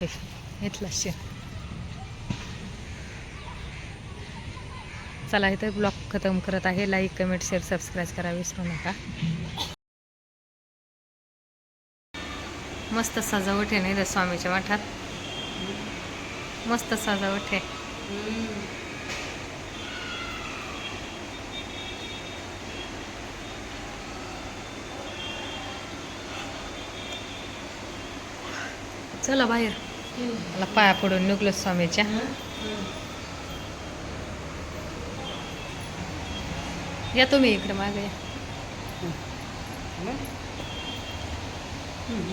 इथला शे चला इथे ब्लॉग खतम करत आहे. लाईक कमेंट शेअर सबस्क्राईब करा. विसरू नका. मस्त सजावट आहे नाही स्वामीच्या मठात? मस्त सजावट आहे. चला बाहेर. मला पाया पडून निघलो स्वामीच्या. या तुम्ही इकडे मागे या.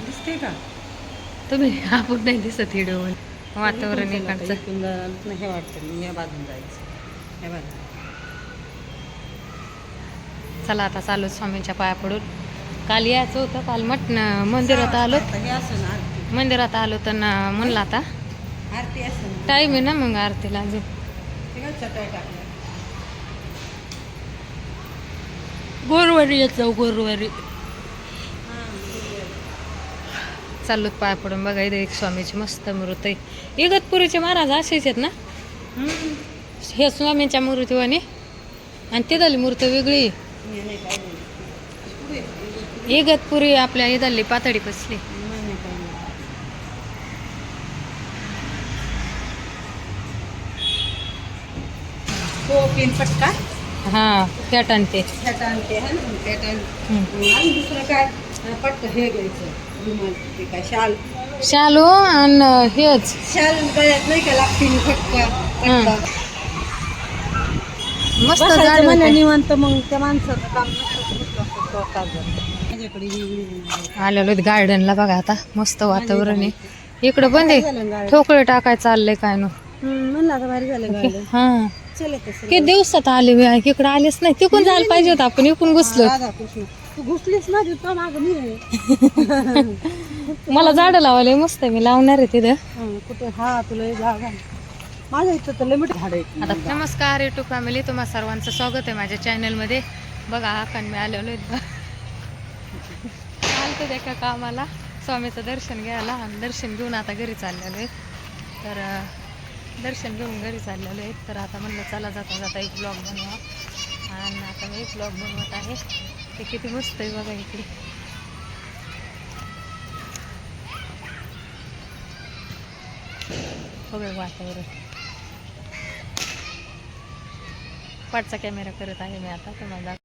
दिसते का? तुम्ही आपण नाही दिसत हिडो वातावरण इकडचं हे वाटतं मी या बाजून जायचं. या बाजून चला आता चालू स्वामींच्या पाया पडून. काल यायचं होतं काल मट मंदिरात आलो. हे असं ना मंदिरात आलो तर ना म्हणलं आता. आरती असं ना टाईम आहे ना मग आरतीला अजून. ते गुरुवारी येत जाऊ गुरुवारी. चाललो पाया पडून. बघा इथे एक स्वामीची मस्त मूर्ती आहे. इगतपुरीचे महाराज असेच आहेत ना? हे स्वामींच्या मूर्तीवानी. आणि तिथली मूर्ती वेगळी. इगतपुरी आपल्या इथली पातळी बसली मी नाही पाहिजे तो पिन पटका हा है ना? हम्म. आणि दुसरं काय? पटकं हे घ्यायचं. रुमाल ते काय शाल. शालू आणि हेच. शाल गळ्यात नाही का लागते फटका हं. पटका मस्त झाड. निवांत मग त्या माणसाचं काम नसतं तो आलेलो गार्डनला बघा आता मस्त वातावरण आहे. इकडं बंद झालं आहे. ठोकळे टाकाय चाललंय काय नो? म्हणलं आता भारी झालं गार्डन. हा. किती दिवसात आले मी इकडे आलेच नाही. तिकून जायला पाहिजे होतं. आपण इकडून घुसलो. तू घुसलीस ना तिथं माग मी आहे. मला झाडं लावायला मस्त आहे. मी लावणार आहे तिथं. हं, कुठे? हा तुला जागा इथं तर लिमिट झाड आहे आता नमस्कार युट्यूब फॅमिली तुम्हा सर्वांचं स्वागत आहे माझ्या चॅनलमध्ये बघा हा कान मी आलेलो चालतं ते एका कामाला. स्वामीचं दर्शन घ्यायला. आणि दर्शन घेऊन आता घरी चाललेलो आहे. तर दर्शन घेऊन घरी चाललेलो आहे. तर आता म्हणलं चला जाता जाता एक ब्लॉग बनवा. आणि आता मी एक ब्लॉग बनवत आहे. ते किती मस्त आहे बघा इकडे. बघा वातावरण. पाठचा कॅमेरा करत आहे मी आता तुम्हाला